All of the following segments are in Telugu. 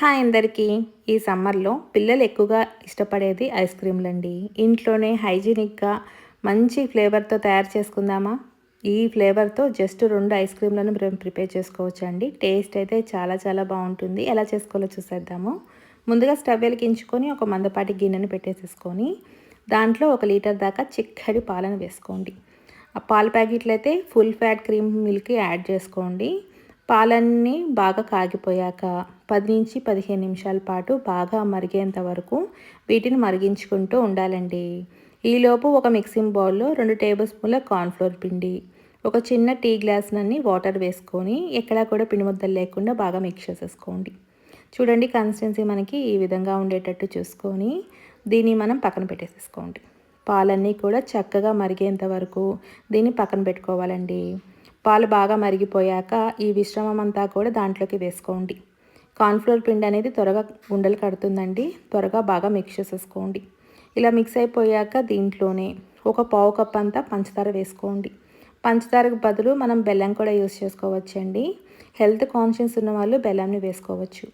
హాయ్ అందరికీ. ఈ సమ్మర్లో పిల్లలు ఎక్కువగా ఇష్టపడేది ఐస్ క్రీమ్లండి. ఇంట్లోనే హైజీనిక్గా మంచి ఫ్లేవర్తో తయారు చేసుకుందామా? ఈ ఫ్లేవర్తో జస్ట్ రెండు ఐస్ క్రీమ్లను ప్రిపేర్ చేసుకోవచ్చు అండి టేస్ట్ అయితే చాలా చాలా బాగుంటుంది. ఎలా చేసుకోవాలో చూసేద్దాము. ముందుగా స్టవ్ వెలిగించుకొని ఒక మందపాటి గిన్నెను పెట్టేసేసుకొని దాంట్లో ఒక లీటర్ దాకా చిక్కడి పాలను వేసుకోండి. ఆ పాల ప్యాకెట్లు అయితే full fat cream milk add చేసుకోండి. పాలన్నీ బాగా కాగిపోయాక పది నుంచి పదిహేను నిమిషాల పాటు బాగా మరిగేంత వరకు వీటిని మరిగించుకుంటూ ఉండాలండి. ఈలోపు ఒక మిక్సింగ్ బౌల్లో రెండు టేబుల్ స్పూన్ల కార్న్ఫ్లోర్ పిండి ఒక చిన్న టీ గ్లాస్నన్ని వాటర్ వేసుకొని ఎక్కడా కూడా పిండి ముద్దలు లేకుండా బాగా మిక్స్ చేసేసుకోండి. చూడండి కన్సిస్టెన్సీ మనకి ఈ విధంగా ఉండేటట్టు చూసుకొని దీన్ని మనం పక్కన పెట్టేసేసుకోండి. పాలన్నీ కూడా చక్కగా మరిగేంత వరకు దీన్ని పక్కన పెట్టుకోవాలండి. పాలు బాగా మరిగిపోయాక ఈ విశ్రమం అంతా కూడా దాంట్లోకి వేసుకోండి. కార్న్ఫ్లోర్ పిండి అనేది త్వరగా గుండెలు కడుతుందండి. త్వరగా బాగా మిక్స్ చేసేసుకోండి. ఇలా మిక్స్ అయిపోయాక దీంట్లోనే ఒక పావు కప్ అంతా పంచదార వేసుకోండి. పంచదారకు బదులు మనం బెల్లం కూడా యూస్ చేసుకోవచ్చండి. హెల్త్ కాన్షియస్ ఉన్న వాళ్ళు బెల్లంని వేసుకోవచ్చు.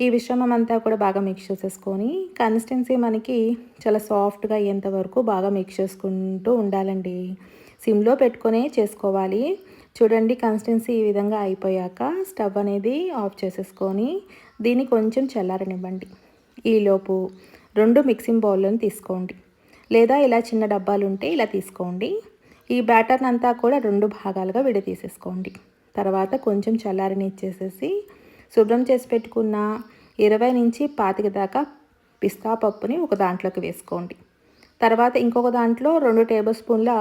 ఈ విశ్రమం అంతా కూడా బాగా మిక్స్ చేసేసుకొని కన్సిస్టెన్సీ మనకి చాలా సాఫ్ట్గా అయ్యేంత వరకు బాగా మిక్స్ చేసుకుంటూ ఉండాలండి. సిమ్లో పెట్టుకునే చేసుకోవాలి. చూడండి కన్సిస్టెన్సీ ఈ విధంగా అయిపోయాక స్టవ్ అనేది ఆఫ్ చేసేసుకొని దీన్ని కొంచెం చల్లారనివ్వండి. ఈలోపు రెండు మిక్సింగ్ బౌల్లను తీసుకోండి. లేదా ఇలా చిన్న డబ్బాలు ఉంటే ఇలా తీసుకోండి. ఈ బ్యాటర్ అంతా కూడా రెండు భాగాలుగా విడతీసేసుకోండి తర్వాత కొంచెం చల్లారని ఇచ్చేసేసి శుభ్రం చేసి పెట్టుకున్న ఇరవై నుంచి పాతిక దాకా పిస్తా పప్పుని ఒక దాంట్లోకి వేసుకోండి. తర్వాత ఇంకొక దాంట్లో రెండు టేబుల్ స్పూన్ల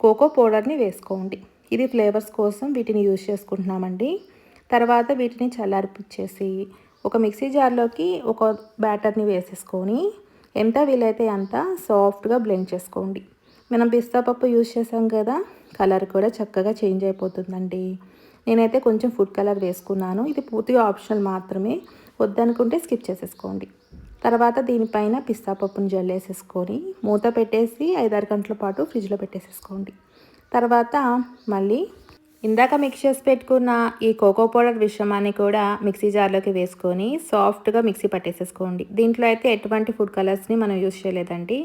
కోకో పౌడర్ని వేసుకోండి. ఇది ఫ్లేవర్స్ కోసం వీటిని యూజ్ చేసుకుంటున్నామండి. తర్వాత వీటిని చల్లారిపిచ్చేసి ఒక మిక్సీ జార్లోకి ఒక బ్యాటర్ని వేసేసుకొని ఎంత వీలైతే అంత సాఫ్ట్గా బ్లెండ్ చేసుకోండి. మనం పిస్తా పప్పు యూజ్ చేసాం కదా కలర్ కూడా చక్కగా చేంజ్ అయిపోతుందండి. నేనైతే కొంచెం ఫుడ్ కలర్ వేసుకున్నాను. ఇది పూర్తిగా ఆప్షనల్ మాత్రమే. వద్దనుకుంటే స్కిప్ చేసేసుకోండి. తర్వాత దీనిపైన పిస్తా పప్పును జల్లేసేసుకొని మూత పెట్టేసి ఐదారు గంటల పాటు ఫ్రిడ్జ్లో పెట్టేసేసుకోండి. తర్వాత మళ్ళీ ఇందాక మిక్స్ చేసి పెట్టుకున్న ఈ కోకో పౌడర్ మిశ్రమాన్ని కూడా మిక్సీ జార్లోకి వేసుకొని సాఫ్ట్గా మిక్సీ పట్టేసేసుకోండి. దీంట్లో అయితే ఎటువంటి ఫుడ్ కలర్స్ని మనం యూజ్ చేయలేదండి.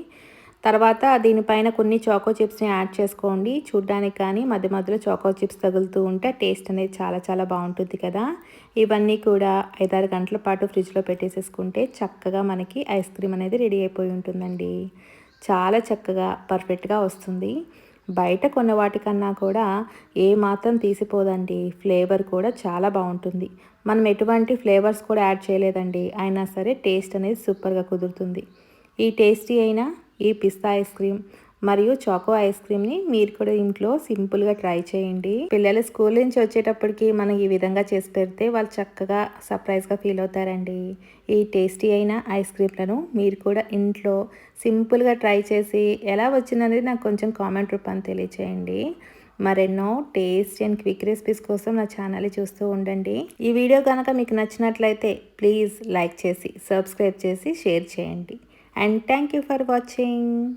తర్వాత దీనిపైన కొన్ని చాకో చిప్స్ని యాడ్ చేసుకోండి. చూడ్డానికి కానీ మధ్య మధ్యలో చాకో చిప్స్ తగులుతూ ఉంటే టేస్ట్ అనేది చాలా చాలా బాగుంటుంది కదా. ఇవన్నీ కూడా ఐదారు గంటల పాటు ఫ్రిడ్జ్లో పెట్టేసేసుకుంటే చక్కగా మనకి ఐస్ క్రీమ్ అనేది రెడీ అయిపోయి ఉంటుందండి. చాలా చక్కగా పర్ఫెక్ట్గా వస్తుంది. బయట కొన్న వాటికన్నా కూడా ఏ మాత్రం తీసిపోదండి. ఫ్లేవర్ కూడా చాలా బాగుంటుంది. మనం ఎటువంటి ఫ్లేవర్స్ కూడా యాడ్ చేయలేదండి. అయినా సరే టేస్ట్ అనేది సూపర్గా కుదురుతుంది. ఈ టేస్టీ అయినా ఈ పిస్తా ఐస్ క్రీమ్ మరియు చాకో ఐస్ క్రీమ్ని మీరు కూడా ఇంట్లో సింపుల్గా ట్రై చేయండి. పిల్లలు స్కూల్ నుంచి వచ్చేటప్పటికి మనం ఈ విధంగా చేసి పెడితే వాళ్ళు చక్కగా సర్ప్రైజ్గా ఫీల్ అవుతారండి. ఈ టేస్టీ అయిన ఐస్ క్రీమ్లను మీరు కూడా ఇంట్లో సింపుల్గా ట్రై చేసి ఎలా వచ్చిందనేది నాకు కొంచెం కామెంట్ రూపాన్ని తెలియచేయండి. మరెన్నో టేస్ట్ అండ్ క్విక్ రెసిపీస్ కోసం నా ఛానల్ చూస్తూ ఉండండి. ఈ వీడియో కనుక మీకు నచ్చినట్లయితే ప్లీజ్ లైక్ చేసి సబ్స్క్రైబ్ చేసి షేర్ చేయండి. And thank you for watching.